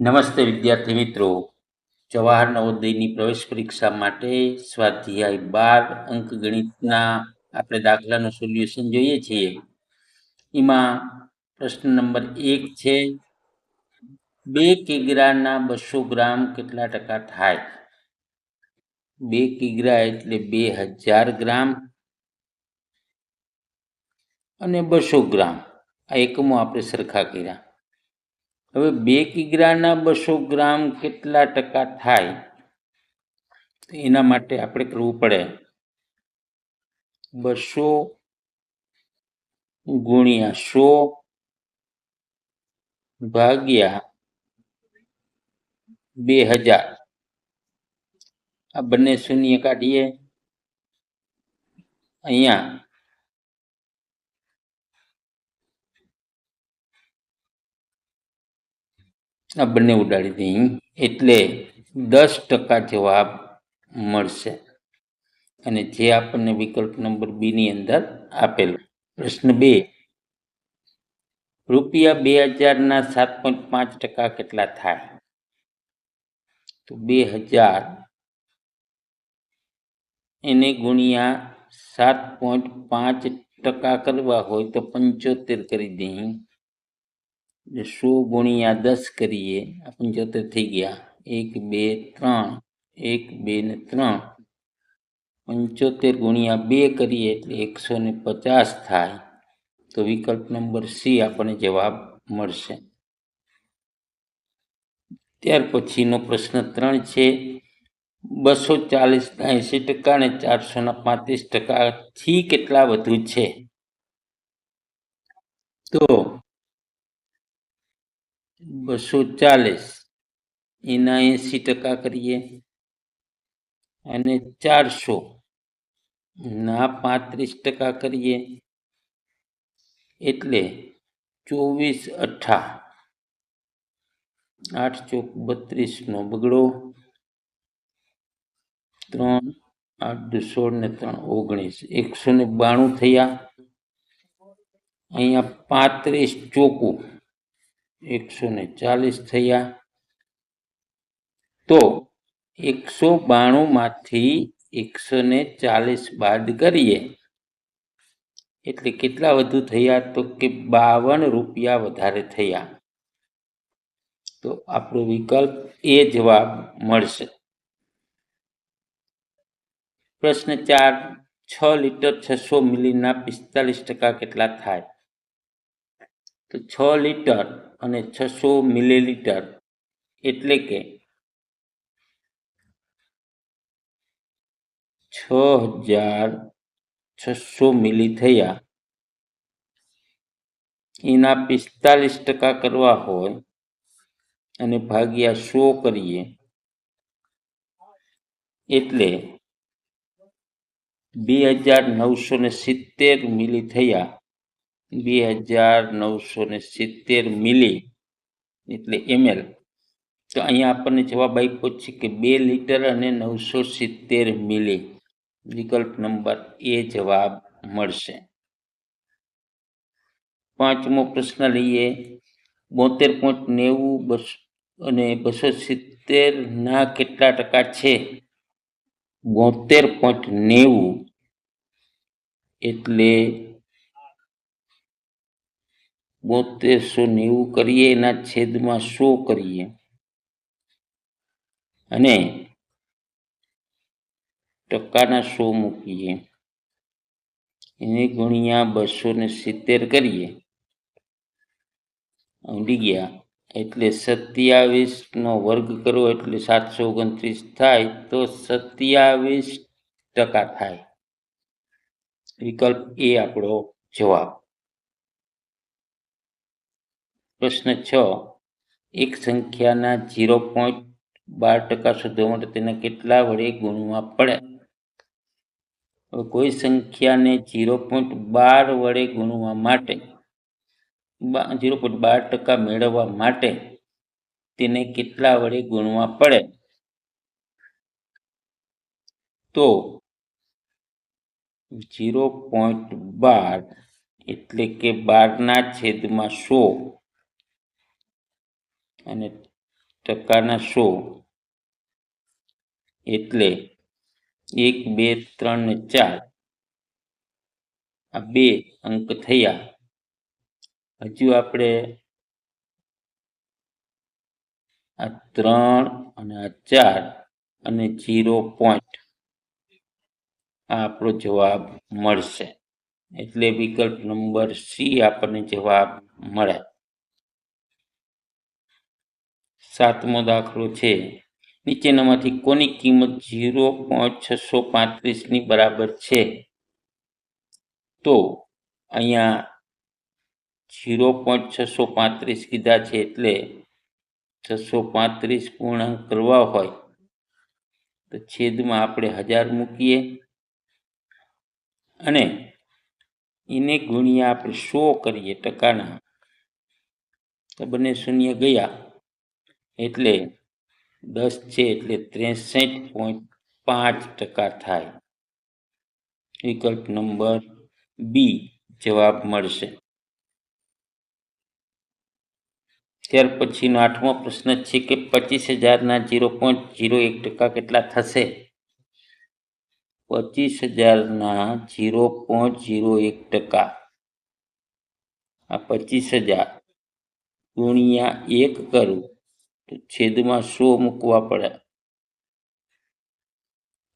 નમસ્તે વિદ્યાર્થી મિત્રો. જવાહર નવોદયની પ્રવેશ પરીક્ષા માટે સ્વાધ્યાય બાર અંક ગણિતના આપણે દાખલાનું સોલ્યુશન જોઈએ છીએ. એમાં પ્રશ્ન નંબર એક છે, બે કિગ્રાના બસો ગ્રામ કેટલા ટકા થાય? બે કિગ્રા એટલે બે હજાર ગ્રામ અને બસો ગ્રામ. આ એકમો આપણે સરખા કર્યા. હવે બે કિગ્રાના બસો ગ્રામ કેટલા ટકા થાય? એના માટે આપણે કરવું પડે. બસો ગુણ્યા સો ભાગ્યા બે હજાર. આ બંને શૂન્ય કાઢીએ. અહીંયા આ બંને ઉડાડી દઈ એટલે દસ ટકા જવાબ મળશે. અને જે આપણને વિકલ્પ નંબર બીની અંદર આપેલો. પ્રશ્ન બે, રૂપિયા બે હજારના સાત પોઈન્ટ પાંચ ટકા કેટલા થાય? તો બે હજાર એને ગુણ્યા સાત પોઈન્ટ પાંચ ટકા કરવા હોય તો પંચોતેર કરી દઈએ. સો ગુણ્યા દસ કરીએ, આપણે પંચોતેર થઈ ગયા. એક, બે, ત્રણ. એક, બે ને ત્રણ. પંચોતેર ગુણ્યા બે કરીએ એટલે એકસો ને પચાસ થાય. તો વિકલ્પ નંબર સી આપણને જવાબ મળશે. ત્યાર પછીનો પ્રશ્ન ત્રણ છે. બસો ચાલીસના એંસી ટકા અને ચારસોના પાંત્રીસ ટકાથી કેટલા વધુ છે? તો બસો ચાલીસ. એના એંસી ટકા કરીએ. અને ચારસો. ના પાંત્રીસ ટકા કરીએ. એટલે ચોવીસ અઠા. આઠ ચોક બત્રીસનો બગડો. ત્રણ આઠ સોળ ને ત્રણ ઓગણીસ. એકસો ને બાણું થયા. અહીંયા પાંત્રીસ ચોકું. એકસો ને ચાલીસ થયા. તો એકસો બાણુંમાંથી એકસો ને ચાલીસ બાદ કરીએ. એટલે કેટલા વધુ થયા? તો કે બાવન રૂપિયા વધારે થયા. તો આપણો વિકલ્પ એ જવાબ મળશે. પ્રશ્ન ચાર, છ લીટર છસો મિલીના પિસ્તાલીસ ટકા કેટલા થાય? તો છ લીટર અને છસો મિલીલીટર એટલે કે છ હજાર છસો મિલી થયા. એના પિસ્તાલીસ ટકા કરવા હોય અને ભાગ્યા સો કરીએ એટલે બે હજાર નવસો ને સિત્તેર મિલી થયા. બે હજાર નવસો ને સિત્તેર મિલી એટલે એમએલ. તો અહીંયા આપણને જવાબ આપ્યો છે કે બે લીટર અને નવસો સિત્તેર મિલી. વિકલ્પ નંબર એ જવાબ મળશે. પાંચમો પ્રશ્ન લઈએ. બોતેર પોઈન્ટ નેવું બસો અને બસો સિત્તેરના કેટલા ટકા છે? બોતેર પોઈન્ટ નેવું એટલે બોતેરસો નેવું કરીએ, એના છેદમાં સો કરીએ. અને ટકાના સો મૂકીએ. એને ગુણ્યા બસો ને સિત્તેર કરીએ. ઊંડી ગયા. એટલે સત્યાવીસ નો વર્ગ કરો, એટલે સાતસો ઓગણત્રીસ થાય, તો સત્યાવીસ ટકા થાય. વિકલ્પ એ આપણો જવાબ. પ્રશ્ન છ. એક સંખ્યાના ઝીરો પોઈન્ટ બાર ટકા શોધવા માટે તેને કેટલા વડે ગુણવા પડે? કોઈ સંખ્યાને ઝીરો પોઈન્ટ બાર વડે ગુણવા માટે ઝીરો પોઈન્ટ બાર ટકા મેળવવા માટે તેને કેટલા વડે ગુણવા પડે? તો ઝીરો પોઈન્ટ બાર એટલે કે બારના છેદમાં સો. અને ટકાના સો એટલે એક, બે, ત્રણ ને ચાર. આ બે અંક થયા. હજુ આપણે આ ત્રણ અને આ ચાર અને જીરો પોઈન્ટ આ આપણો જવાબ મળશે. એટલે વિકલ્પ નંબર સી આપણને જવાબ મળે. સાતમો દાખલો છે. નીચેનામાંથી કોની કિંમત ઝીરો પોઈન્ટ છસો પાંત્રીસની બરાબર છે? તો અહીંયા ઝીરો પોઈન્ટ છસો પાંત્રીસ કીધા છે એટલે છસો પાંત્રીસ પૂર્ણાંક કરવા હોય તો છેદમાં આપણે હજાર મૂકીએ. અને એને ગુણ્યા આપણે સો કરીએ ટકાના. તો બંને શૂન્ય ગયા. એટલે દસ છે એટલે ત્રેસઠ પોઈન્ટ પાંચ ટકા થાય. વિકલ્પ નંબર બી જવાબ મળશે. ત્યાર પછીનો આઠમો પ્રશ્ન છે કે પચીસ હજારના જીરો પોઈન્ટ જીરો એક ટકા કેટલા થશે? પચીસ હજારના જીરો પોઈન્ટ જીરો એક ટકા. આ પચીસ હજાર ગુણ્યા એક કરું. છેદમાં સો મૂકવા પડે.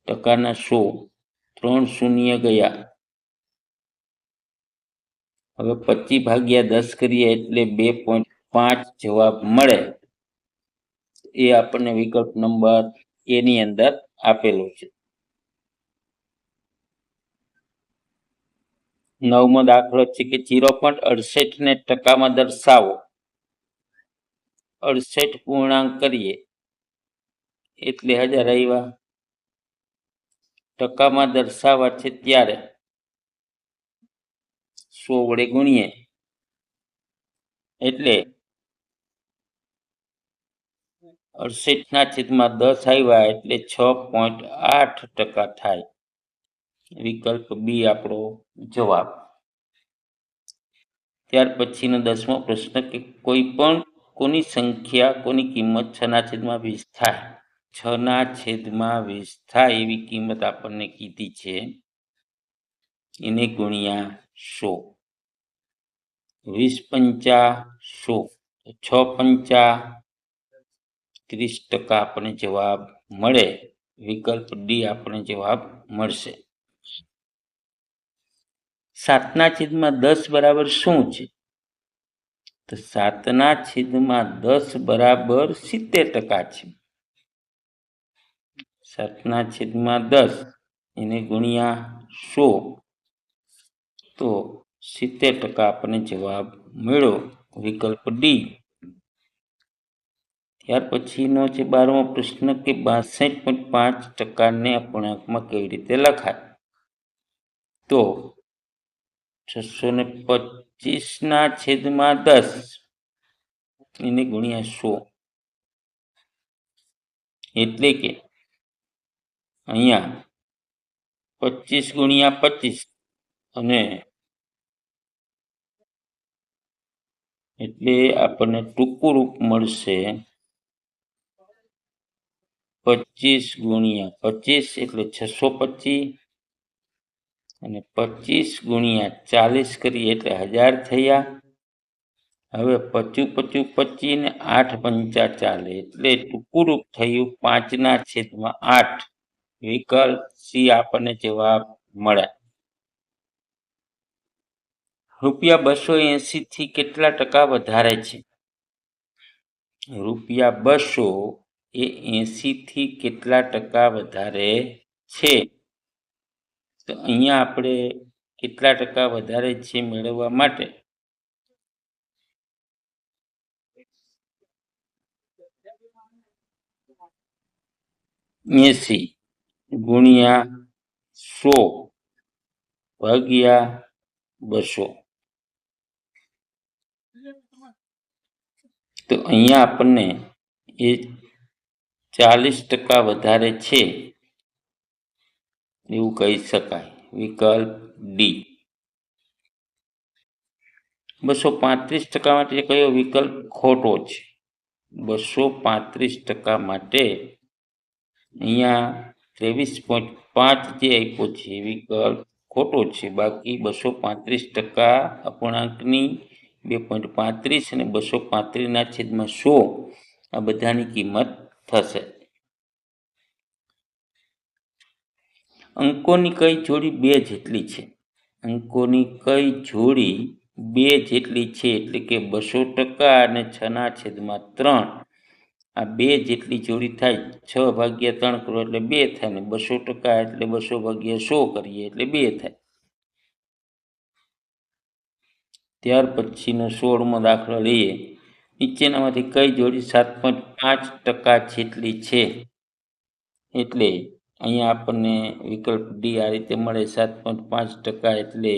ટકાના સો, ત્રણ શૂન્ય ગયા. હવે પચીસ ભાગ્યા દસ કરીએ એટલે બે પોઈન્ટ પાંચ જવાબ મળે. એ આપણને વિકલ્પ નંબર એની અંદર આપેલો છે. નવમો દાખલો છે કે જીરો પોઈન્ટ અડસઠ ને ટકામાં દર્શાવો. અડસઠ પૂર્ણાંક કરીએ. એટલે હજાર આવ્યા ટકામાં દર્શાવવા છે ત્યારે સો વડે ગુણીએ. એટલે અડસઠ ના છેદમાં દસ આવ્યા એટલે છ પોઈન્ટ આઠ ટકા થાય. વિકલ્પ બી આપણો જવાબ. ત્યાર પછીનો દસમો પ્રશ્ન કે કોઈ પણ કોની સંખ્યા, કોની કિંમત છના છેદમાં વીસ થાય? છ ના છેદમાં વીસ થાય એવી કિંમત આપણને કીધી છે. એને ગુણ્યા સો. વીસ પંચા સો. છ પંચા ત્રીસ ટકા આપણને જવાબ મળે. વિકલ્પ ડી આપણને જવાબ મળશે. સાતના છેદમાં દસ બરાબર શું છે? તો સાતના છેદમાં દસ બરાબર સિત્તેર ટકા છે. સાતના છેદમાં દસ એને ગુણ્યા સો. તો સિત્તેર ટકા આપણને જવાબ મળ્યો વિકલ્પ ડી. ત્યાર પછીનો છે બારમો પ્રશ્ન કે બાસઠ પોઈન્ટ પાંચ ટકાને અપૂર્ણાંકમાં કેવી રીતે લખાય? તો છસો ને પચીસના છેદમાં દસ. એને ગુણ્યા સો. એટલે કે અહીંયા પચીસ ગુણ્યા પચીસ અને એટલે આપણને ટૂંકું રૂપ મળશે પચીસ ગુણ્યા પચીસ એટલે છસો પચીસ અને પચીસ ગુણ્યા ચાલીસ કરીએ એટલે હજાર થયા. હવે પચું પચું પચી ને આઠ પંચા ચાલે એટલે ટૂંકુરૂપ થયું પાંચના છેદમાં આઠ. વિકલ્પ સી આપણને જવાબ મળ્યા રૂપિયા બસો એસી થી કેટલા ટકા વધારે છે? રૂપિયા બસો એ એસી થી કેટલા ટકા વધારે છે? તો અહીંયા આપણે કેટલા ટકા વધારે છે મેળવવા માટે એસી ગુણ્યા સો ભાગ્યા બસો. તો અહીંયા આપણને એ ચાલીસ ટકા વધારે છે એવું કહી શકાય. વિકલ્પ ડી બસો પાંત્રીસ ટકા માટે કયો વિકલ્પ ખોટો છે? બસો પાંત્રીસ ટકા માટે અહીંયા ત્રેવીસ પોઈન્ટ પાંચ જે આપ્યો છે વિકલ્પ ખોટો છે. બાકી બસો પાંત્રીસ ટકા અપૂર્ણાંકની બે પોઈન્ટ પાંત્રીસ અને બસો પાંત્રીસના છેદમાં સો આ બધાની કિંમત થશે. અંકોની કઈ જોડી બે જેટલી છે? અંકોની કઈ જોડી બે જેટલી છે? એટલે કે બસો ટકા અને છના છેદમાં ત્રણ. આ બે જેટલી જોડી થાય. છ ભાગ્યા ત્રણ કરો એટલે બે થાય ને બસો ટકા એટલે બસો ભાગ્યા સો કરીએ એટલે બે થાય. ત્યાર પછીનો સોળમો દાખલો લઈએ. નીચેનામાંથી કઈ જોડી સાત પોઈન્ટ પાંચ ટકા જેટલી છે? એટલે અહીંયા આપણને વિકલ્પ ડી આ રીતે મળે સાત પોઈન્ટ પાંચ ટકા એટલે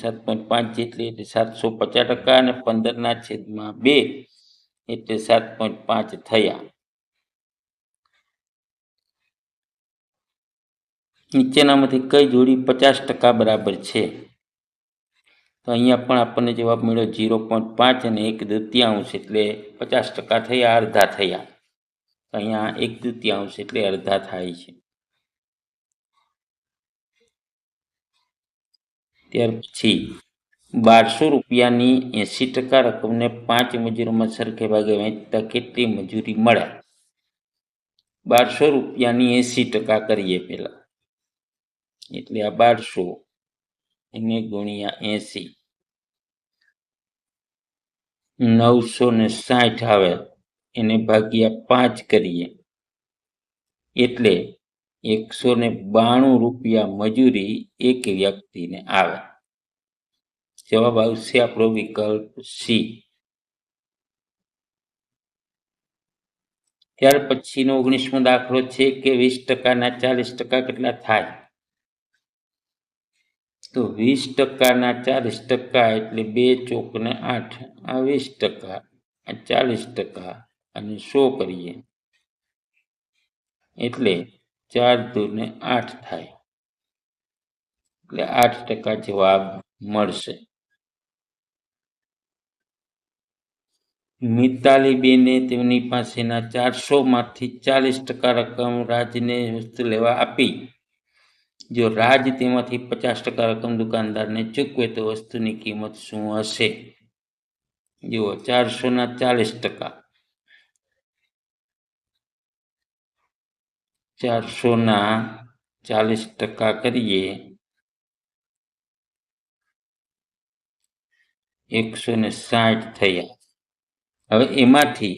સાત પોઈન્ટ પાંચ જેટલી એટલે સાતસો પચાસ ટકા અને પંદરના છેદમાં બે એટલે સાત પોઈન્ટ પાંચ થયા. નીચેનામાંથી કઈ જોડી પચાસ ટકા બરાબર છે? તો અહીંયા પણ આપણને જવાબ મળ્યો ઝીરો પોઈન્ટ પાંચ અને એક દૃત્યાંશ એટલે પચાસ ટકા થયા, અડધા થયા. અહીંયા એક તૃતીયાંશ એટલે અડધા થાય છે. ત્યાર પછી બારસો રૂપિયાની એંસી ટકા રકમને પાંચ મજૂરોમાં સરખે ભાગે વહેંચતા કેટલી મજૂરી મળે? બારસો રૂપિયાની એંસી ટકા કરીએ પહેલા. એટલે આ બારસો એને ગુણ્યા એંસી નવસો ને સાઠ આવે. એને ભાગ્યા પાંચ કરીએ. એટલે એકસો ને બાણું રૂપિયા મજૂરી એક વ્યક્તિને આવે. જવાબ આવશે આપણો વિકલ્પ સી. ત્યાર પછીનો ઓગણીસમો દાખલો છે કે વીસ ટકાના ચાલીસ ટકા કેટલા થાય? તો વીસ ટકાના ચાલીસ ટકા એટલે બે ચોક ને આઠ. આ વીસ ટકા, આ ચાલીસ ટકા અને સો કરીએ? એટલે ચાર દૂને આઠ થાય. એટલે આઠ ટકા જવાબ મળશે. મિતાલીબેને તેમની પાસેના ચારસો માંથી ચાલીસ ટકા રકમ રાજને વસ્તુ લેવા આપી. જો રાજ તેમાંથી પચાસ ટકા રકમ દુકાનદારને ચૂકવે તો વસ્તુની કિંમત શું હશે? જુઓ ચારસો ના ચાલીસ ટકા. ચારસો ના ચાલીસ ટકા કરીએ. એકસો ને સાઠ થયા. હવે એમાંથી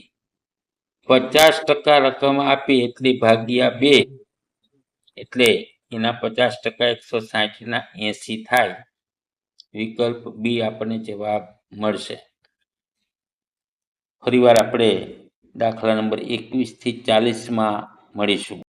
પચાસ ટકા રકમ આપી એટલી ભાગ્યા બે. એટલે એના પચાસ ટકા એકસો સાઠના એંસી થાય. વિકલ્પ બી આપણને જવાબ મળશે. ફરીવાર આપણે દાખલા નંબર એકવીસથી ચાલીસમાં મળીશું.